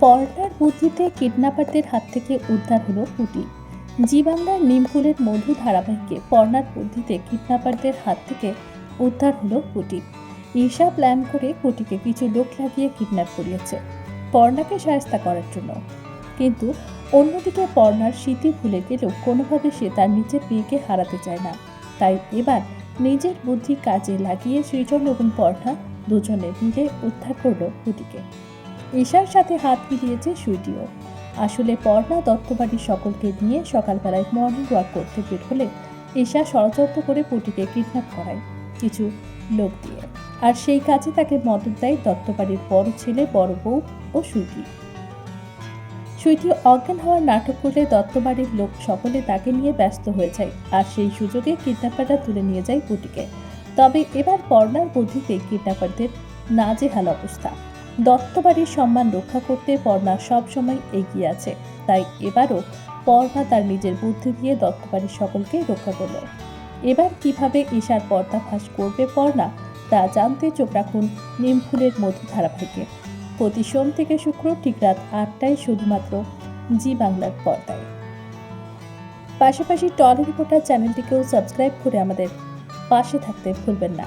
পর্দার বুদ্ধিতে কিডন্যাপারদের হাত থেকে উদ্ধার হলো পুটি। জি বাংলার নিমফুলের মধু ধারাবাহিকে পর্নার বুদ্ধিতে কিডন্যাপারদের হাত থেকে উদ্ধার হলো পুটি। ঈশা প্ল্যান করে পুটিকে কিছু লোক লাগিয়ে কিডন্যাপ করিয়েছে। পর্ণাকে সায়স্তা করার জন্য। কিন্তু অন্যদিকে পর্ণার স্মৃতি ভুলে গেলেও কোনোভাবে সে তার নিজের বিয়েকে হারাতে চায় না। তাই এবার নিজের বুদ্ধি কাজে লাগিয়ে সৃজন এবং পর্ণা দুজনে মিলে উদ্ধার করল পুটিকে। ঈশার সাথে হাত মিলিয়েছে সুইটিও। আসলে পর্ণা দত্তবাড়ির সকলকে নিয়ে সকালবেলায় মর্নিং ওয়াক করতে বের হলে ঈশা ষড়যন্ত্র করে পুটিকে কিডন্যাপ করায় কিছু লোক দিয়ে। আর সেই কাজে তাকে মদত দেয় দত্তবাড়ির বড় ছেলে, বড় বউ ও সুইটি। সুইটি অজ্ঞান হওয়ার নাটক করলে দত্তবাড়ির লোক সকলে তাকে নিয়ে ব্যস্ত হয়ে যায় আর সেই সুযোগে কিডন্যাপাররা তুলে নিয়ে যায় পুটিকে। তবে এবার পর্ণার বুদ্ধিতে কিডন্যাপারদের নাজেহাল অবস্থা। দত্তবাড়ির সম্মান রক্ষা করতে পর্ণা সবসময় এগিয়ে আছে। তাই এবারও পর্ণা তার নিজের বুদ্ধি দিয়ে দত্তবাড়ির সকলকে রক্ষা করল। এবার কীভাবে ঈশার পর্দাফাঁস করবে পর্ণা তা জানতে চোখ রাখুন নিমফুলের মধু ধারাবাহিকে। প্রতি সোম থেকে শুক্র ঠিক রাত আটটায় শুধুমাত্র জি বাংলার পর্দায়। পাশাপাশি টলি রিপোর্টার চ্যানেলটিকেও সাবস্ক্রাইব করে আমাদের পাশে থাকতে ভুলবেন না।